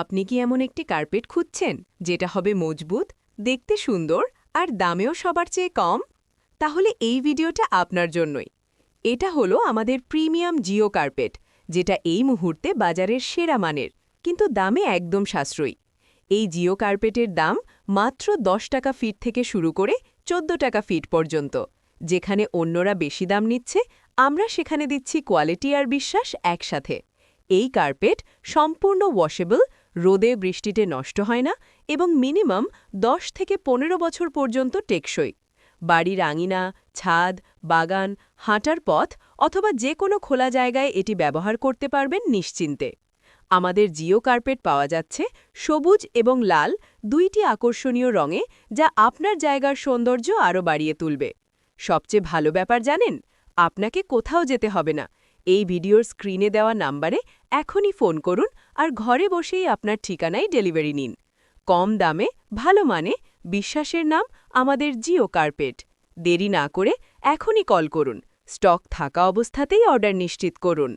আপনি কি এমন একটি কার্পেট খুঁজছেন, যেটা হবে মজবুত, দেখতে সুন্দর আর দামেও সবার চেয়ে কম? তাহলে এই ভিডিওটা আপনার জন্যই। এটা হলো আমাদের প্রিমিয়াম জিও কার্পেট, যেটা এই মুহূর্তে বাজারের সেরা মানের, কিন্তু দামে একদম সাশ্রয়ী। এই জিও কার্পেটের দাম মাত্র 10 টাকা ফিট থেকে শুরু করে 14 টাকা ফিট পর্যন্ত। যেখানে অন্যরা বেশি দাম নিচ্ছে, আমরা সেখানে দিচ্ছি কোয়ালিটি আর বিশ্বাস একসাথে। এই কার্পেট সম্পূর্ণ ওয়াশেবল রোদে বৃষ্টিতে নষ্ট হয় না এবং মিনিমাম 10 থেকে পনেরো বছর পর্যন্ত টেকসই। বাড়ির আঙিনা ছাদ, বাগান, হাঁটার পথ অথবা যে কোনো খোলা জায়গায় এটি ব্যবহার করতে পারবেন নিশ্চিন্তে। আমাদের জিও কার্পেট পাওয়া যাচ্ছে সবুজ এবং লাল দুইটি আকর্ষণীয় রঙে যা আপনার জায়গার সৌন্দর্য আরও বাড়িয়ে তুলবে। সবচেয়ে ভালো ব্যাপার জানেন, আপনাকে কোথাও যেতে হবে না। এই ভিডিওর স্ক্রিনে দেওয়া নাম্বারে এখনই ফোন করুন আর ঘরে বসেই আপনার ঠিকানায় ডেলিভারি নিন। কম দামে, ভালো মানে বিশ্বাসের নাম আমাদের জিও কার্পেট। দেরি না করে এখনই কল করুন। স্টক থাকা অবস্থাতেই অর্ডার নিশ্চিত করুন।